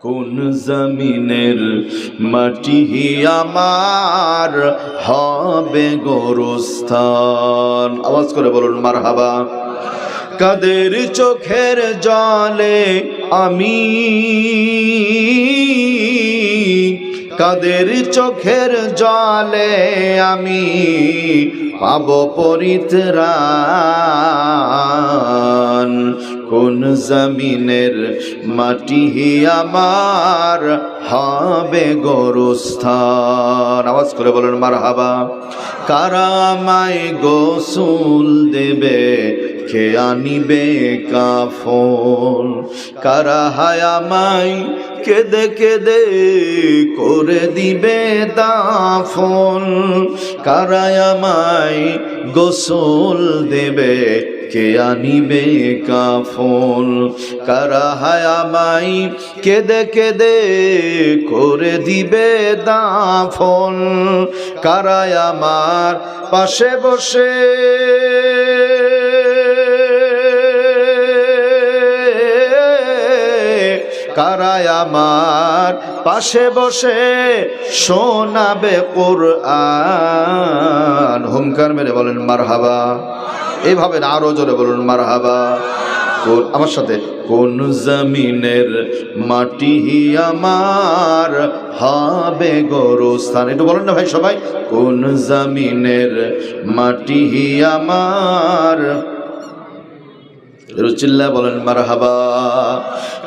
কোন? জমিনের মাটি আমার হবে গোরস্থান? আওয়াজ করে বলুন মার হাবা কাদের চোখের জলে আমি? কাদের চোখের জলে আমি পাব পরিত্রাণ? কোন জমিনের মাটি আমার হবে গরস্থান। আওয়াজ করে বলেন মার হাবা কারামায় গোসুল দেবে? কে আনিবে কাফন। কারা হায়ামাই কেদে কেদে করে দিবে দাফন। কারায়ামাই গোসল দেবে কে আনিবে কাফন। কারা হায়ামাই কেদে কেদে করে দিবে দাফন। কারায় আমার পাশে বসে কারায় আমার পাশে বসে শোনাবে কোরআন। হুঙ্কার মেরে বলেন মার হাবা এইভাবে আরও জোরে বলুন মার হাবা আমার সাথে, কোন জমিনের মাটি আমার হবে গোরস্থান? একটু বলেন না ভাই সবাই, কোন জমিনের মাটি আমার রুচিল্লা বলেন মার হাবা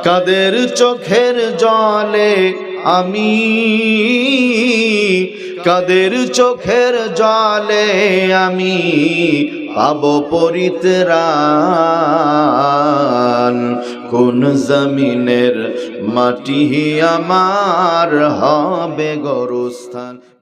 কাদের চোখের জলে আমি? কাদের চোখের জলে আমি পাব পরিত্রাণ কোন জমিনের মাটি আমার হবে গরুস্থান?